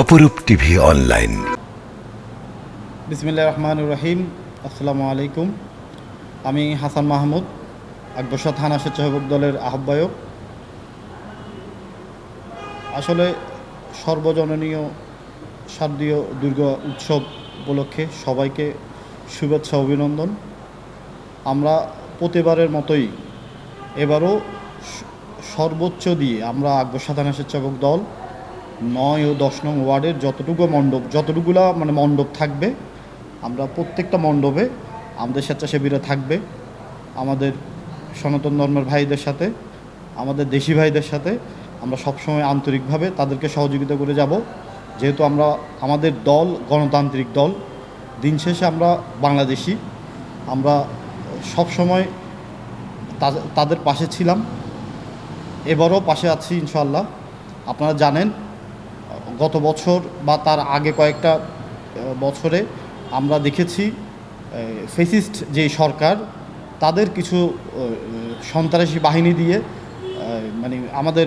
অপরূপ TV online. বিসমিল্লা রহমান রহিম। আসসালামু আলাইকুম। আমি হাসান মাহমুদ আকবরশা থানা স্বেচ্ছাসেবক দলের আহ্বায়ক। আসলে সর্বজননীয় শারদীয় দুর্গা উৎসব উপলক্ষে সবাইকে শুভেচ্ছা, অভিনন্দন। আমরা প্রতিবারের মতোই এবারও সর্বোচ্চ দিয়ে আমরা আকবরশা থানা স্বেচ্ছাসেবক দল নয় ও দশ নং ওয়ার্ডের যতটুকু মণ্ডপ, যতটুকুলা মানে মণ্ডপ থাকবে, আমরা প্রত্যেকটা মণ্ডপে আমাদের স্বেচ্ছাসেবীরা থাকবে, আমাদের সনাতন ধর্মের ভাইদের সাথে, আমাদের দেশি ভাইদের সাথে, আমরা সবসময় আন্তরিকভাবে তাদেরকে সহযোগিতা করে যাব। যেহেতু আমরা, আমাদের দল গণতান্ত্রিক দল, দিন শেষে আমরা বাংলাদেশি, আমরা সবসময় তাদের পাশে ছিলাম, এবারও পাশে আছি ইনশাল্লাহ আপনারা জানেন গত বছর বা তার আগে কয়েকটা বছরে আমরা দেখেছি ফেসিস্ট যে সরকার, তাদের কিছু সন্ত্রাসী বাহিনী দিয়ে মানে আমাদের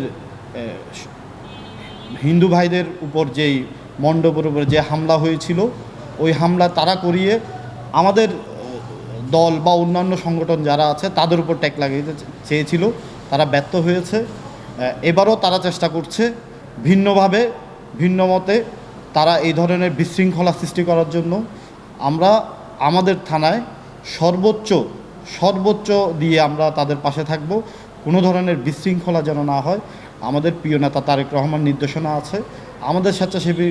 হিন্দু ভাইদের উপর যেই মণ্ডপের উপর যে হামলা হয়েছিল, ওই হামলা তারা করিয়ে আমাদের দল বা অন্যান্য সংগঠন যারা আছে, তাদের উপর ট্যাক চে- চেয়েছিল, তারা ব্যর্থ হয়েছে। এবারও তারা চেষ্টা করছে ভিন্নভাবে ভিন্ন মতে তারা এই ধরনের বিশৃঙ্খলা সৃষ্টি করার জন্য আমরা আমাদের থানায় সর্বোচ্চ সর্বোচ্চ দিয়ে আমরা তাদের পাশে থাকব। কোনো ধরনের বিশৃঙ্খলা যেন না হয়, আমাদের প্রিয় নেতা তারেক রহমান নির্দেশনা আছে। আমাদের স্বেচ্ছাসেবী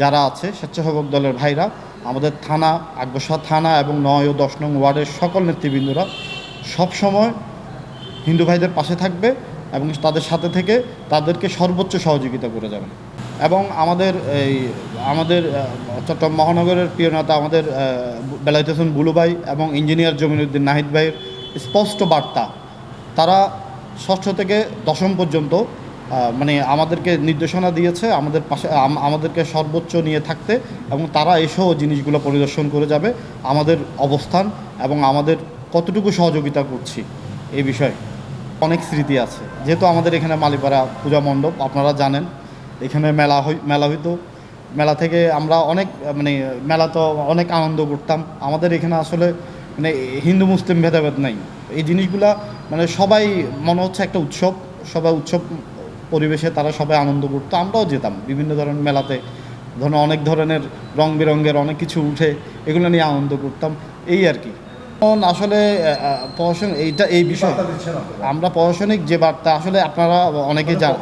যারা আছে, স্বেচ্ছাসেবক দলের ভাইরা, আমাদের থানা আকবসা থানা এবং নয় ও দশ নং ওয়ার্ডের সকল নেতৃবৃন্দরা সবসময় হিন্দু ভাইদের পাশে থাকবে এবং তাদের সাথে থেকে তাদেরকে সর্বোচ্চ সহযোগিতা করে যাবে এবং আমাদের এই আমাদের চট্টগ্রাম মহানগরের প্রিয় নেতা আমাদের আহ, বেলায়েত হোসেন বুলু ভাই এবং ইঞ্জিনিয়ার জমিনুদ্দিন নাহিদ ভাইয়ের স্পষ্ট বার্তা। তারা ষষ্ঠ থেকে দশম পর্যন্ত মানে আমাদেরকে নির্দেশনা দিয়েছে আমাদের পাশে আমাদেরকে সর্বোচ্চ নিয়ে থাকতে এবং তারা এসেও জিনিসগুলো পরিদর্শন করে যাবে আমাদের অবস্থান এবং আমাদের কতটুকু সহযোগিতা করছি এই বিষয়ে অনেক স্মৃতি আছে। যেহেতু আমাদের এখানে মালিপাড়া পূজা মণ্ডপ আপনারা জানেন এখানে মেলা হই মেলা হইতো। মেলা থেকে আমরা অনেক মানে মেলা তো অনেক আনন্দ করতাম। আমাদের এখানে আসলে মানে হিন্দু মুসলিম ভেদাভেদ নাই। এই জিনিসগুলা মানে সবাই মনে হচ্ছে একটা উৎসব। সবাই উৎসব পরিবেশে তারা সবাই আনন্দ করতো। আমরাও যেতাম। বিভিন্ন ধরনের মেলাতে ধরুন অনেক ধরনের রং বেরঙের অনেক কিছু উঠে এগুলো নিয়ে আনন্দ করতাম। এই আর কি। এখন আসলে পড়াশোনা এইটা এই বিষয়। আমরা প্রশাসনিক যে বার্তা আসলে আপনারা অনেকে জান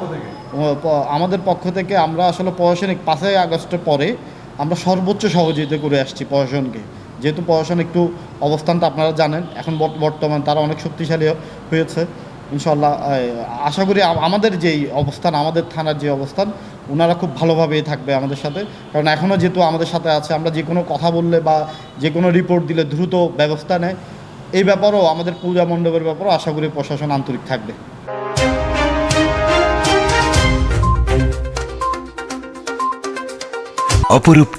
আমাদের পক্ষ থেকে আমরা আসলে প্রশাসনিক পাঁচই আগস্টের পরে আমরা সর্বোচ্চ সহযোগিতা করে আসছি প্রশাসনকে। যেহেতু প্রশাসন একটু অবস্থানটা আপনারা জানেন, এখন বর্ত- বর্তমান তারা অনেক শক্তিশালী হয়েছে। ইনশাল্লাহ আশা করি আমাদের যেই অবস্থান, আমাদের থানার যে অবস্থান ওনারা খুব ভালোভাবেই থাকবে আমাদের সাথে। কারণ এখনও যেহেতু আমাদের সাথে আছে, আমরা যে কোনো কথা বললে বা যে কোনো রিপোর্ট দিলে দ্রুত ব্যবস্থা নেয়। এই ব্যাপারেও আমাদের পূজা মণ্ডপের ব্যাপারেও আশা করি প্রশাসন আন্তরিক থাকবে। অপরূপ